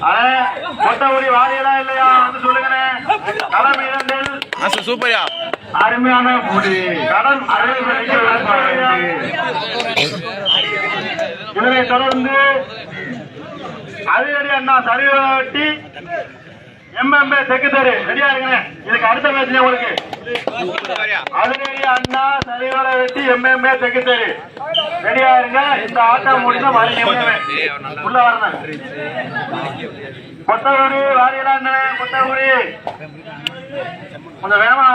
கொட்டகுடி வாரியடா இல்லையா? வந்து சொல்லுங்கண்ணே. களம் இரண்டில் சூப்பர்யா. அருமையான முடி கடன் இதனை தொடர்ந்து அதிரடி அண்ணா சரிவட்டி எம்எம்ஏ செக்ரட்டரி ரெடியா இருக்கிறேன் இதுக்கு அடுத்த பேசுங்க உங்களுக்கு. அதிரடி அண்ணா சரிவர வெட்டி எம்எம்ஏ செக்ரட்டரி ரெடியா இருங்க. இந்த ஆட்டம் முடிஞ்ச மறுபடியும் உள்ள வரணும். கொத்தகுடி வாரியடா கொத்தகுடி. கொஞ்சம் வேகமா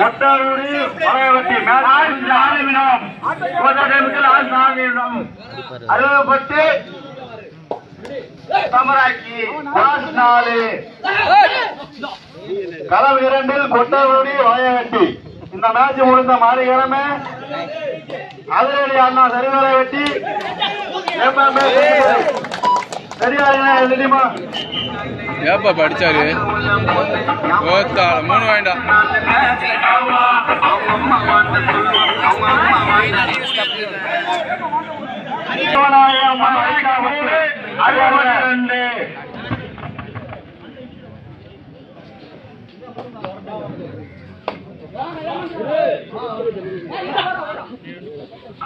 கொத்தகுடி வரவெட்டி பழையவட்டி நாலு நிமிடம். கோதாடேமுக்கு லாஸ்ட் சமராக்கி நாலு. களம் இரண்டில் கொட்டாரூடி வளையவெட்டி இந்த மேட்ச் முடிந்த மாறிக்கிழமை அதிரடி அண்ணா சரிவரை வெட்டி. ஏப்பா படிச்சாரு? மூணு வேண்டாம்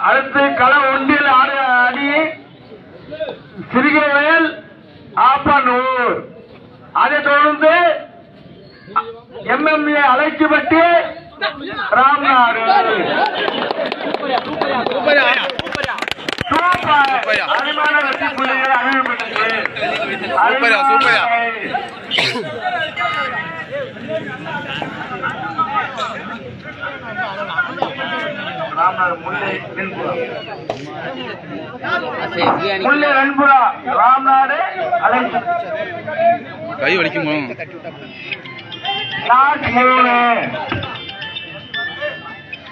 அடுத்து களம் ஒன்றில் ஆடு அடி சிறுகைவேல் ஆப்பனூர். அதைத் தொடர்ந்து எம்எம்ஏ அழைக்கப்பட்டு ராம்நாடு. சூப்பர் சூப்பர்யா. ராம்நாடு முல்லை முல்லை வெண்புறா ராம்நாடு அழைச்சி கை வலிக்குமோ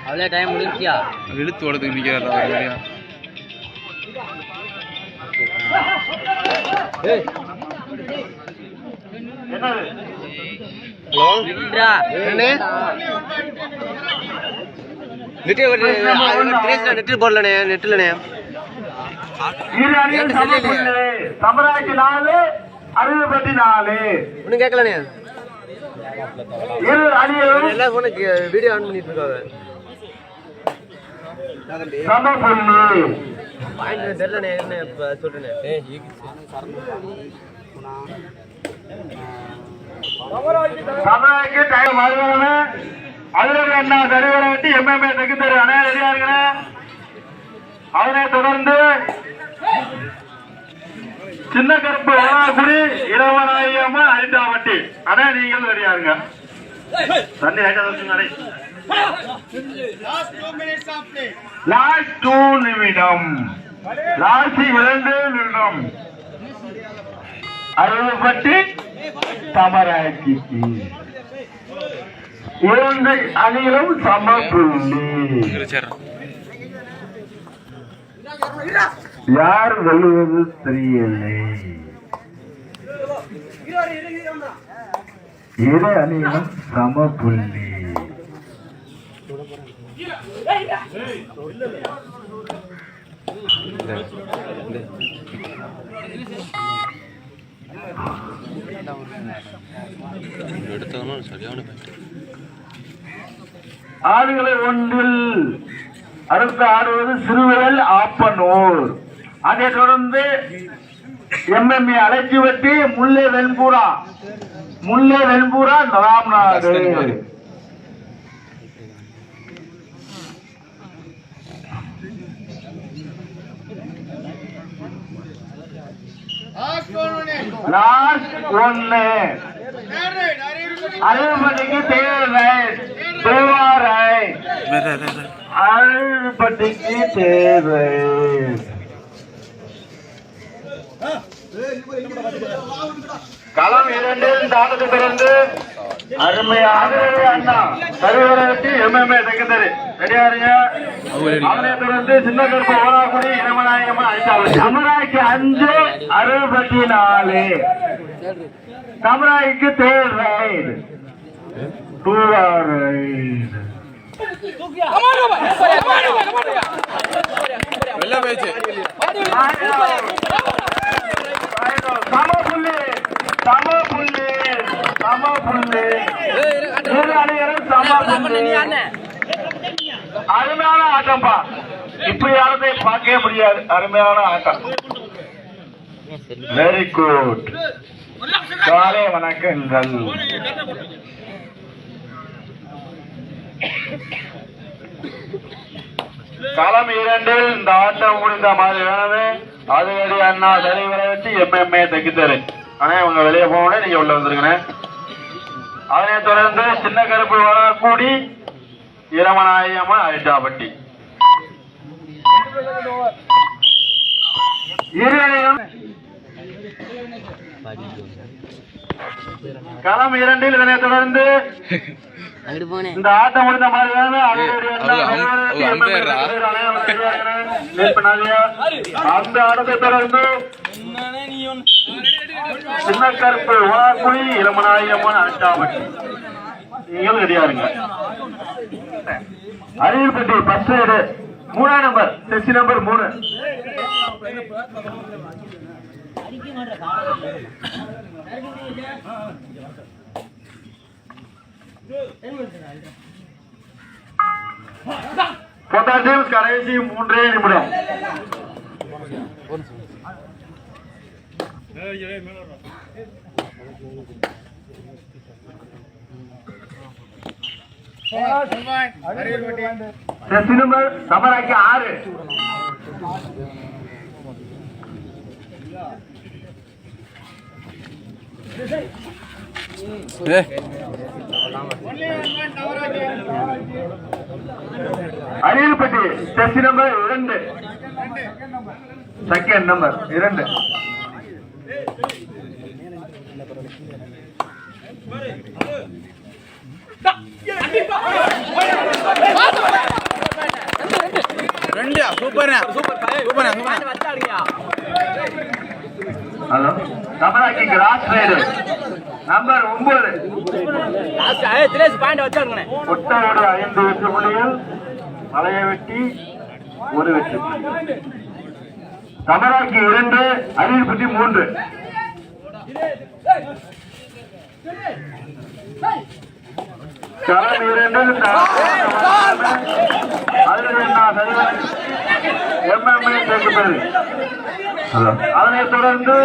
அவ்வளோ டைம் முடிஞ்சியா இழுத்து ஓடுறதுக்கு நிற்கிறாரா இன்றா நெட்டு நெட்டு போடலண்ணே நெட்டுலண்ணே. இரு அணிகள் சம புள்ளி சமராக்கி நாலு அறுபத்தி நாலு. ஒன்றும் கேட்கலண்ணே. இரு அணிகளும் எல்லா ஃபோனும் வீடியோ ஆன் பண்ணிட்டு இருக்காங்க. சம புள்ளி பாயிண்ட் தெரியலண்ணே என்ன இப்போ சொல்கிறேண்ணே சபைக்கு டைம் வருவாங்க அதிரடி அண்ணா சரிவர வெட்டி எம்எம்ஏ செக்ரட்டரி அண்ணா ரெடியா இருக்கிறேன் அதனை தொடர்ந்து சின்ன கருப்பு குடி இரவனாயிரமா அரிட்டாவட்டி அண்ணா நீங்கள் ரெடியா இருங்க தண்ணி ஐட்டம் நடை லாஸ்ட் டூ நிமிடம். ராசி இரண்டு நிமிடம். அறுபட்டு சமராக்கிக்கு இரண்டு அணிகளும் சம யார் வெல்வது தெரியவில்லை. இரு அணிகளும் சம புள்ளி எடுத்தவனும் சரியான ஆடுகளை ஒன்றில் அடுத்து ஆடுவது சிறுவிரல் ஆப்பனூர். அதை தொடர்ந்து எம்எம்ஏ அழைச்சி வெட்டி முல்லை வெண்புறா முல்லை வெண்புறா ராம்நாடு லாஸ்ட் ஒன்னு. அறுபடிக்கு தேவை தேவாரை அறுபடிக்கு தேவை களம் இரண்டில் இந்த ஆட்டத்தை தொடர்ந்து அருமையாக அண்ணா. சரிவரத்தி எம்எம்ஏ செகண்டரி ரெடியா இருங்க அவனை தொடர்ந்து சின்ன கருப்பு ஓனாக்குடி இளமநாயகமா அழிச்சாங்க சமராய்க்கு அஞ்சு அறுபத்தி நாலு. சமராய்க்கு தேர்ட் ரைடு டூ ரைடு வெளில போயிடுச்சு சம புள்ளி சம புள்ளி. சம புள்ளி இரு அணிகளும் சம புள்ளி அருமையான ஆட்டம்பா இப்படி ஆட்டத்தை பார்க்கவே முடியாது. அருமையான ஆட்டம். வெரி குட் காலை வணக்கங்கள். களம் இரண்டில் இந்த ஆட்டம் முடிந்த மாதிரி வேணவே அதுவடி அண்ணா சரி விளையாட்டு எம்எம்ஏ தைக்குத்தாரு ஆனா இவங்க வெளியே போகணும் நீங்க உள்ள வந்துருக்கணும் அதனை தொடர்ந்து சின்ன கருப்பு வரக்கூடி இரமநாயகமா அரிட்டாப்பட்டி இரு அணியும் களம் இரண்டில் இதனை தொடர்ந்து இந்த ஆட்டம் முடிந்த மாதிரி. அந்த ஆட்டத்தை தொடர்ந்து சின்ன கருப்பு வாக்குழி இளமநாயகமான அரிட்டாப்பட்டி நீங்களும் ரெடியா இருங்க. அரியல்பட்டி பஸ் எடு மூணாம் நம்பர் செசி நம்பர் மூணு. கடைசி மூன்றே நிமிடம். நம்பர் சமராக்கி ஆறு. அரியல்பட்டி செசி நம்பர் இரண்டு. செகண்ட் நம்பர் இரண்டு. சூப்பர்ண்ணா சூப்பர் சூப்பர்ண்ணா சூப்பர்ண்ணா ஹலோ சமராக்கி கிராஸ் ரைடு. நம்பர் ஒன்பது. ஐந்து வெற்றி புள்ளிகள் மலையை வெட்டி ஒரு வெற்றி. சமராக்கி இரண்டு அரியல்பட்டி மூன்று. களம் இரண்டு எம்எம்ஏ அதனைத் தொடர்ந்து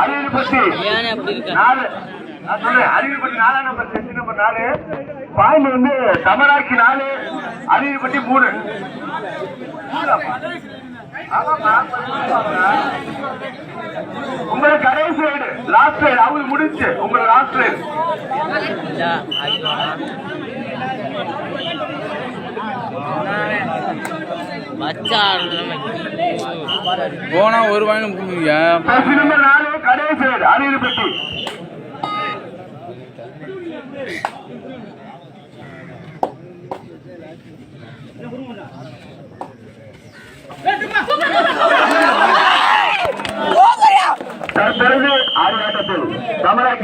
அரியல்பட்டி நாலு. நான் சொல்றேன் நம்பர் நம்பர் நாலு. பாயிண்ட் வந்து தமராக்கி நாலு அரியல்பட்டி மூணு. உங்களுக்கு கடைசி ரைடு லாஸ்ட் ரைடு அவங்களுக்கு முடிஞ்சு. உங்களுக்கு லாஸ்ட் ரைடு போனா ஒரு பஸ் நம்பர் நாலு கடைசி ரைடு தற்பொழுது ஆறு ஆட்டத்தில் தமிழக